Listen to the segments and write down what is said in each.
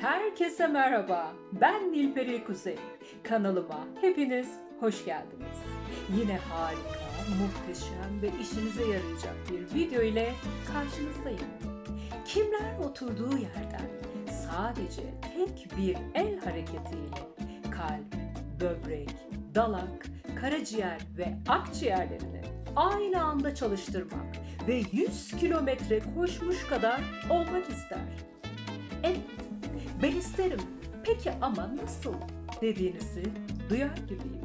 Herkese merhaba. Ben Nilperi Kuzey. Kanalıma hepiniz hoş geldiniz. Yine harika, muhteşem ve işinize yarayacak bir video ile karşınızdayım. Kimler oturduğu yerden sadece tek bir el hareketiyle kalp, böbrek, dalak, karaciğer ve akciğerlerini aynı anda çalıştırmak ve 100 kilometre koşmuş kadar olmak ister. Evet, ben isterim. Peki ama nasıl dediğinizi duyar gibiyim.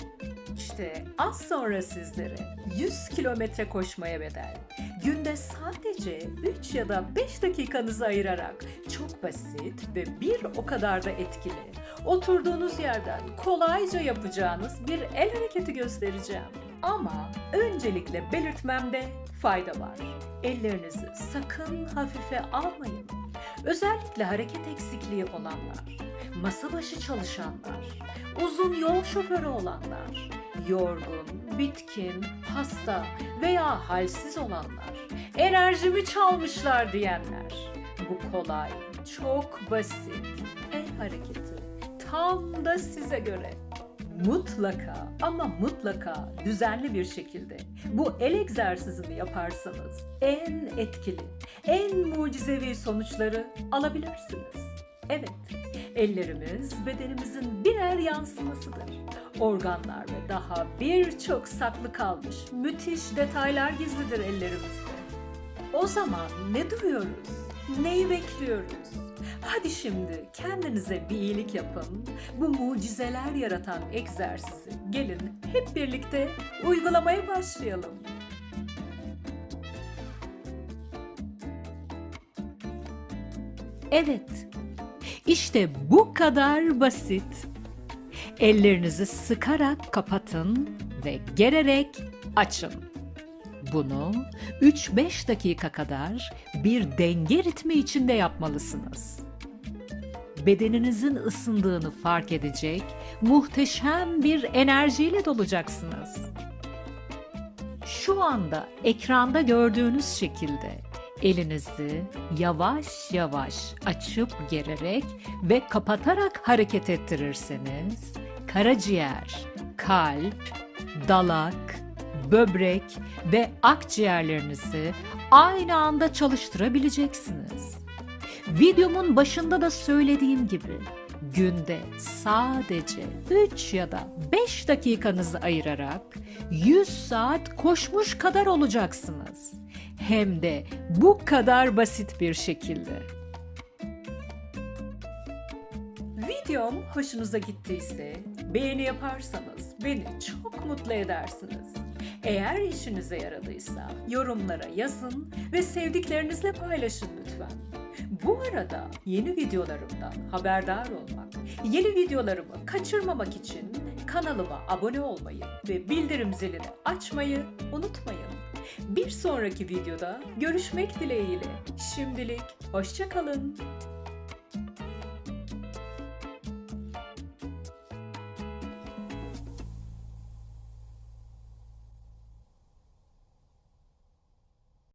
İşte az sonra sizlere 100 kilometre koşmaya bedel. Günde sadece 3 ya da 5 dakikanızı ayırarak çok basit ve bir o kadar da etkili. Oturduğunuz yerden kolayca yapacağınız bir el hareketi göstereceğim. Ama öncelikle belirtmemde fayda var. Ellerinizi sakın hafife almayın. Özellikle hareket eksikliği olanlar, masa başı çalışanlar, uzun yol şoförü olanlar, yorgun, bitkin, hasta veya halsiz olanlar, enerjimi çalmışlar diyenler. Bu kolay, çok basit el hareketi. Tam da size göre. Mutlaka ama mutlaka düzenli bir şekilde bu el egzersizini yaparsanız en etkili, en mucizevi sonuçları alabilirsiniz. Evet, ellerimiz bedenimizin birer yansımasıdır. Organlar ve daha birçok saklı kalmış müthiş detaylar gizlidir ellerimizde. O zaman ne duruyoruz? Neyi bekliyoruz? Hadi şimdi kendinize bir iyilik yapın. Bu mucizeler yaratan egzersizi gelin hep birlikte uygulamaya başlayalım. Evet. İşte bu kadar basit. Ellerinizi sıkarak kapatın ve gererek açın. Bunu 3-5 dakika kadar bir denge ritmi içinde yapmalısınız. Bedeninizin ısındığını fark edecek muhteşem bir enerjiyle dolacaksınız. Şu anda ekranda gördüğünüz şekilde elinizi yavaş yavaş açıp gererek ve kapatarak hareket ettirirseniz karaciğer, kalp, dalak, böbrek ve akciğerlerinizi aynı anda çalıştırabileceksiniz. Videomun başında da söylediğim gibi günde sadece 3 ya da 5 dakikanızı ayırarak 100 saat koşmuş kadar olacaksınız. Hem de bu kadar basit bir şekilde. Videom hoşunuza gittiyse beğeni yaparsanız beni çok mutlu edersiniz. Eğer işinize yaradıysa yorumlara yazın ve sevdiklerinizle paylaşın lütfen. Bu arada yeni videolarımdan haberdar olmak, yeni videolarımı kaçırmamak için kanalıma abone olmayı ve bildirim zilini açmayı unutmayın. Bir sonraki videoda görüşmek dileğiyle. Şimdilik hoşçakalın.